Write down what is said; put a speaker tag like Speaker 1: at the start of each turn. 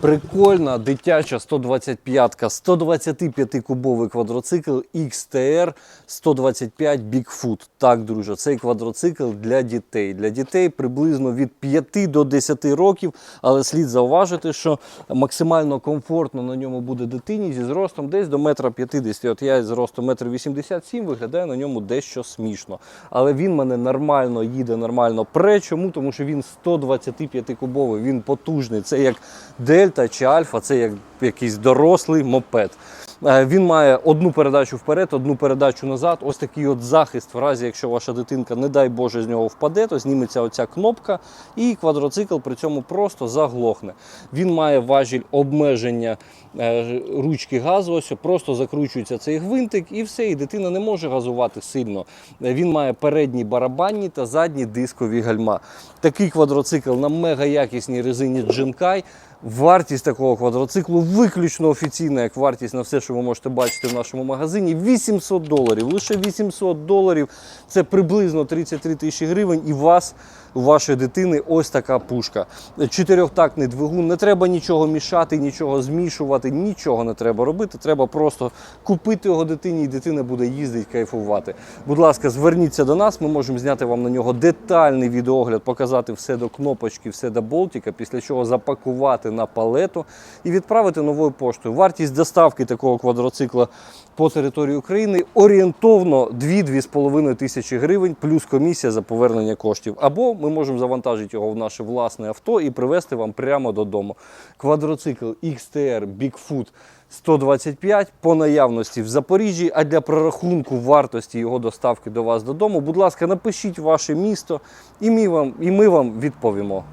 Speaker 1: Прикольна дитяча 125-ка, 125-кубовий квадроцикл XTR 125 Bigfoot. Так, друже, цей квадроцикл для дітей. Для дітей приблизно від 5 до 10 років, але слід зауважити, що максимально комфортно на ньому буде дитині зі зростом десь до метра 50. От я з ростом метр 87 виглядає на ньому дещо смішно. Але він мене нормально їде, нормально пре. Чому? Тому що він 125-кубовий, він потужний. Це як Дельта чи Альфа, це як якийсь дорослий мопед. Е, Він має одну передачу вперед, одну передачу назад. Ось такий от захист, в разі, якщо ваша дитинка, не дай Боже, з нього впаде, то зніметься оця кнопка, і квадроцикл при цьому просто заглохне. Він має важіль обмеження е, ручки газу, ось просто закручується цей гвинтик, і все, і дитина не може газувати сильно. Е, Він має передні барабанні та задні дискові гальма. Такий квадроцикл на мега якісній резині Джинкай. Вартість такого квадроциклу виключно офіційна, як вартість на все, що ви можете бачити в нашому магазині. 800 доларів. Лише 800 доларів це приблизно 33 тисячі гривень, і вас, у вашої дитини, ось така пушка. Чотирьохтактний двигун. Не треба нічого мішати, нічого змішувати, нічого не треба робити. Треба просто купити його дитині, і дитина буде їздити, кайфувати. Будь ласка, зверніться до нас. Ми можемо зняти вам на нього детальний відеогляд, показати все до кнопочки, все до болтика, після чого запакувати на палету і відправити новою поштою. Вартість доставки такого квадроцикла по території України орієнтовно 2-2,5 тисячі гривень, плюс комісія за повернення коштів. Або ми можемо завантажити його в наше власне авто і привезти вам прямо додому. Квадроцикл XTR Bigfoot 125 по наявності в Запоріжжі. А для прорахунку вартості його доставки до вас додому, будь ласка, напишіть ваше місто, і ми вам, і ми вам відповімо.